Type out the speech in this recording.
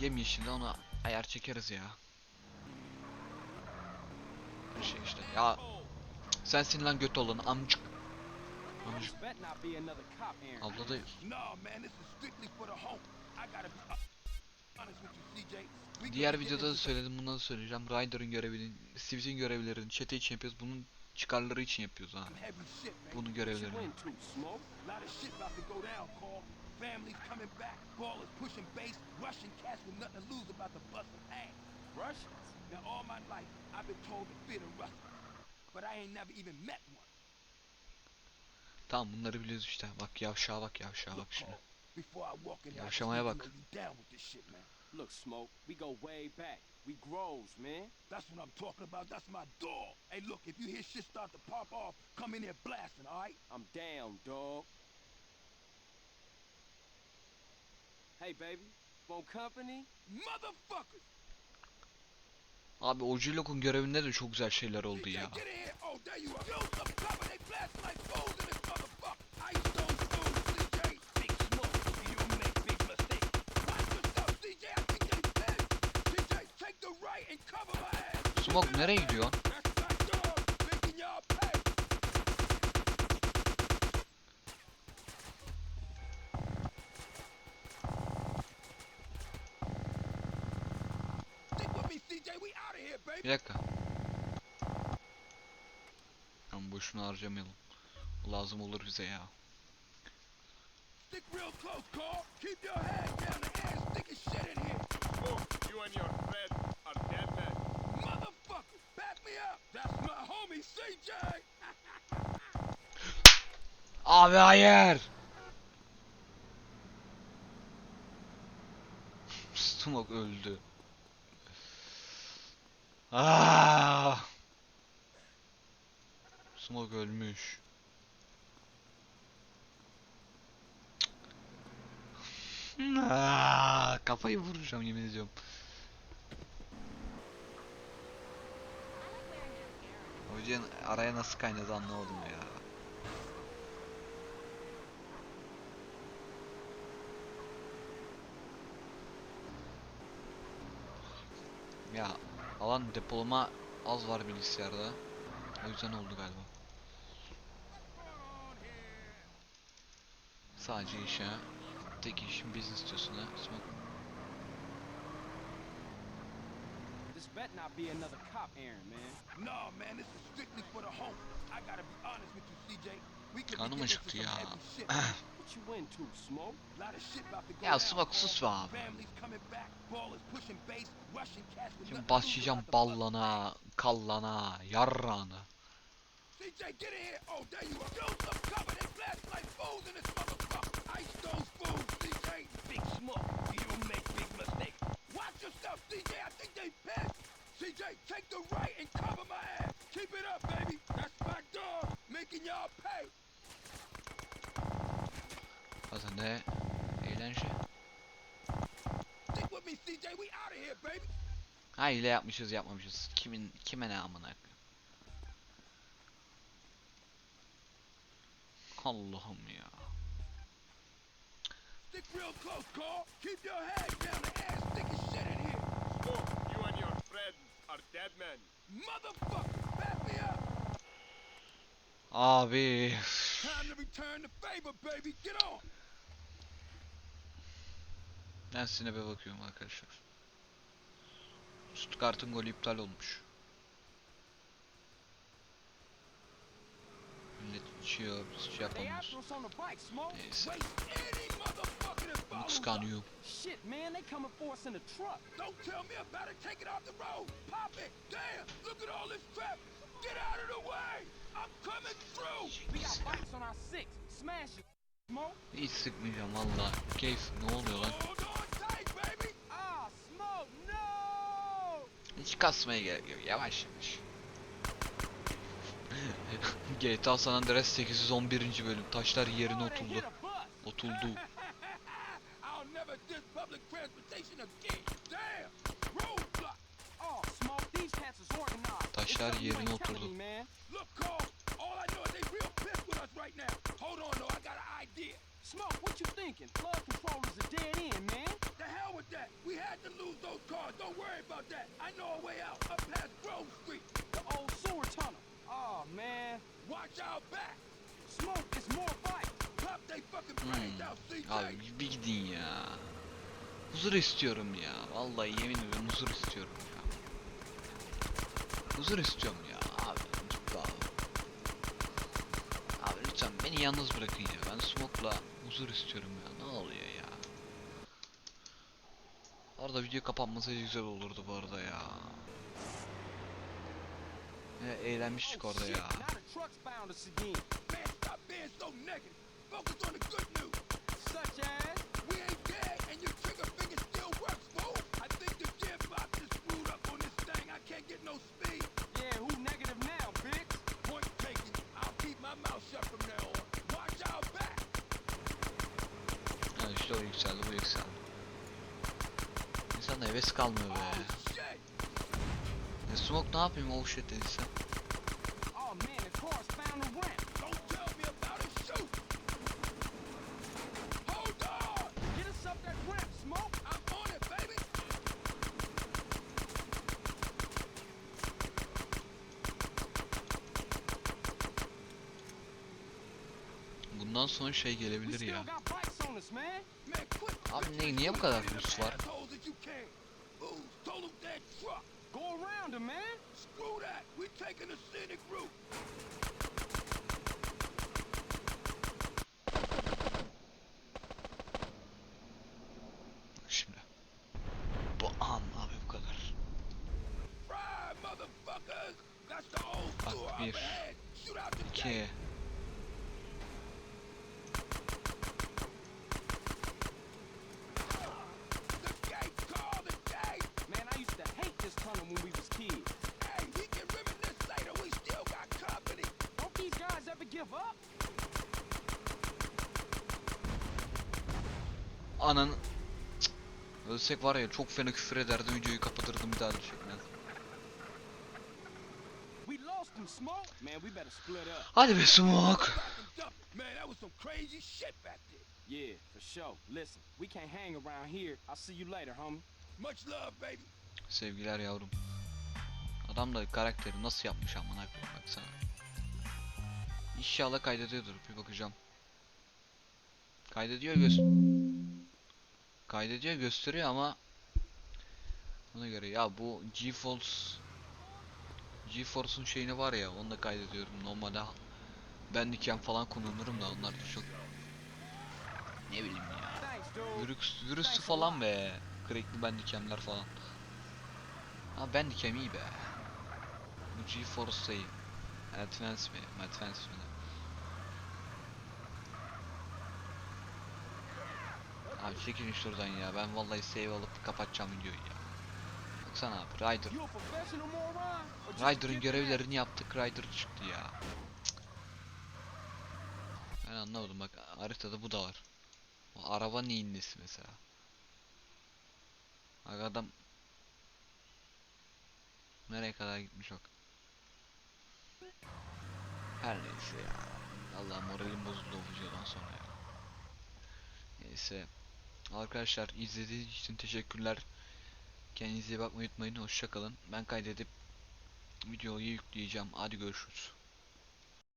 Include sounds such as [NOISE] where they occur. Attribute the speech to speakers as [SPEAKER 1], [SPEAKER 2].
[SPEAKER 1] yemyeşilde ona ayar çekeriz ya. Bir şey işte. Ya sensin lan göt olan amcık. Amcık.
[SPEAKER 2] This bet not be another cop errand.
[SPEAKER 1] Abla da
[SPEAKER 3] No, man, this is strictly for the home. I gotta be honest with you, CJ. We
[SPEAKER 1] Diğer videoda da söyledim bunu da söyleyeceğim. Ryder'ın görevini, Sivit'in görevlerini için yapıyoruz. Bunun çıkarları için yapıyoruz ha.
[SPEAKER 2] you
[SPEAKER 1] görevlerini.
[SPEAKER 3] of. Families coming back, ballers pushing base, Russian cats with nothing to lose about to bust some ass.
[SPEAKER 2] Russians?
[SPEAKER 3] Now, all my life, I've been told to fear the Russians, but I ain't never even met one.
[SPEAKER 1] Tamam bunları biliyoruz işte. Bak yavşağa bak yavşağa bak şimdi. Yavşamaya bak.
[SPEAKER 2] Look, Smoke, we go way back. We grows, man.
[SPEAKER 3] That's what I'm talking about. That's my dog. Hey, look, if you hear shit start to pop off, come in here blasting, all right?
[SPEAKER 2] I'm down, dog. Hey, baby, want company?
[SPEAKER 3] Motherfuckers!
[SPEAKER 1] Abi Ojilok'un görevinde de çok güzel şeyler oldu ya.
[SPEAKER 3] get in here. Oh, there you are. Use some cover. They blasting like fools in this motherfucker. Ice those fools, CJ. Big smoke. You make big mistakes. Watch yourself, CJ. I think they dead. CJ, take the right and cover my ass.
[SPEAKER 1] Smoke nereye gidiyor?
[SPEAKER 3] That's my dog. Making y'all pay. Stick with me, CJ. We out of here, baby.
[SPEAKER 1] Bir dakika. Ama boşuna harcamayalım. Lazım olur bize ya.
[SPEAKER 3] Stick
[SPEAKER 1] Abi hayır. Smoke öldü. Aa! Smoke ölmüş. Aa, kafayı vuracağım yemin ediyorum. Hocanın araya nasıl kaynadı anlamadım ya. Ya alan depolama az var bilgisayarda. O yüzden oldu galiba. Sadece işe tek işin business diyorsun ha. Smoke.
[SPEAKER 2] This bet not be another cop errand, man.
[SPEAKER 3] no, man, this is strictly for the home. I gotta be honest with you, CJ. We could getting
[SPEAKER 1] acıktı
[SPEAKER 3] into some
[SPEAKER 1] ya.
[SPEAKER 3] heavy shit. [CLEARS THROAT]
[SPEAKER 2] What you into, Smoke?
[SPEAKER 3] Lot of shit about to go
[SPEAKER 1] Ya Smoke sus be abi.
[SPEAKER 3] Families coming back, ballers pushing base, Russian cats with
[SPEAKER 1] Şimdi
[SPEAKER 3] nothing to lose
[SPEAKER 1] başlayacağım ballana, kallana, yarrağına.
[SPEAKER 3] CJ, get in here! Oh, there you are! Use some cover! They blast like fools in this motherfucker! Ice those fools, CJ! Big smoke! You make big mistakes! Watch yourself, CJ! I think they pissed! CJ, take the right and cover my ass! Keep it up, baby! That's my dog! Making y'all pay!
[SPEAKER 1] Zaten de eğlence.
[SPEAKER 3] Stick with me, CJ! We out of here, baby!
[SPEAKER 1] Ha hile yapmışız yapmamışız. Kimin kime ne amına. Allah'ım ya.
[SPEAKER 3] Stick real close, Carl! Keep your head down! The ass thick as shit in here!
[SPEAKER 4] Smoke, you and your friends are dead men.
[SPEAKER 3] Motherfucker! Back me up!
[SPEAKER 1] Abi.
[SPEAKER 3] Time to return the favor, baby! Get on!
[SPEAKER 1] Ben Sinep'e bakıyorum arkadaşlar. Stuttgart'ın golü iptal olmuş. Millet içiyor, biz şey yapamıyoruz. Neyse, kıskanıyorum.
[SPEAKER 2] Shit, man, they coming for us in the truck.
[SPEAKER 3] Don't tell me about it. Take it off the road. Pop it. Damn. Look at all this traffic. Get out of the way. I'm coming through.
[SPEAKER 2] We got bikes on our six. Smash it, Smoke.
[SPEAKER 1] Hiç sıkmayacağım valla. Keyif ne oluyor lan?
[SPEAKER 2] Ah, Smoke, no!
[SPEAKER 1] Hiç kasmaya gerek yok. Yavaş yavaş. GTA San Andreas 811. bölüm. Taşlar yerine oturdu.
[SPEAKER 3] Roadblock.
[SPEAKER 2] Oh.
[SPEAKER 1] Taşlar yerine oturdu.
[SPEAKER 2] Smoke, what you thinking? Flood control is a dead end, man.
[SPEAKER 3] The hell with that. We had to lose those cars. Don't worry about that. I know a way out. Up past Grove Street.
[SPEAKER 2] The old sewer tunnel. Oh, man.
[SPEAKER 3] Watch out back.
[SPEAKER 2] Smoke, it's more fight.
[SPEAKER 3] Pop they fucking brains
[SPEAKER 1] Hmm.
[SPEAKER 3] out, CJ.
[SPEAKER 1] Abi bir gidin ya. Huzur istiyorum ya. Vallahi yemin ediyorum huzur istiyorum ya. Huzur istiyorum ya abi. Git abi. Abi lütfen beni yalnız bırakın ya. Ben Smoke'la huzur istiyorum ya. Ne oluyor ya? Orada video kapanması güzel olurdu bu arada ya. Ne eğlenmiştik orada ya. Ha işte o yükseldi bu yükseldi. İnsan heves kalmıyor be.
[SPEAKER 3] Shit.
[SPEAKER 1] E Smoke ne yapayım oh shit dediyse.
[SPEAKER 2] Oh.
[SPEAKER 1] Bundan sonra şey gelebilir ya. Abi ne- niye bu kadar hırs var?
[SPEAKER 3] Assholes as you can. Ooh, total dead truck.
[SPEAKER 2] Go around him, man.
[SPEAKER 3] Screw that. We taking a scenic route.
[SPEAKER 1] Anan Cık. Ölsek var ya çok fena küfür ederdim videoyu kapatırdım bir daha
[SPEAKER 2] up.
[SPEAKER 1] Hadi be Smoke.
[SPEAKER 3] Back and dump. Man, that was some crazy shit back there.
[SPEAKER 2] Yeah, for sure. Listen, we can't hang around here. I'll see you later, homie.
[SPEAKER 3] Much love, baby.
[SPEAKER 1] Sevgiler yavrum. Adam da karakteri nasıl yapmış amına koyayım baksana. İnşallah kaydediyordur bir bakacağım. Kaydediyor göz Kaydediyor gösteriyor ama ona göre ya bu GeForce GeForce'un şeyini var ya onu da kaydediyorum normalde Bandicam falan kullanırım da onlar da çok ne bileyim ya. Virüs, virüsü falan be. Crackli bandicamlar falan. Ha bandicam iyi be. Bu GeForce şey. Advance mi? Advance mi? Abi çekilin şuradan ya. Ben vallahi save alıp kapatacağım videoyu ya. Baksana abi Ryder. Ryder'ın görevlerini yaptık. Ryder çıktı ya. Ben anlamadım bak haritada bu da var. O araba neyin nesi mesela? Bak adam nereye kadar gitmiş bak. Her neyse ya. Allah moralim bozuldu o videodan sonra ya. Neyse. Arkadaşlar izlediğiniz için teşekkürler. Kendinize bakmayı unutmayın. Hoşça kalın. Ben kaydedip videoyu yükleyeceğim. Hadi görüşürüz.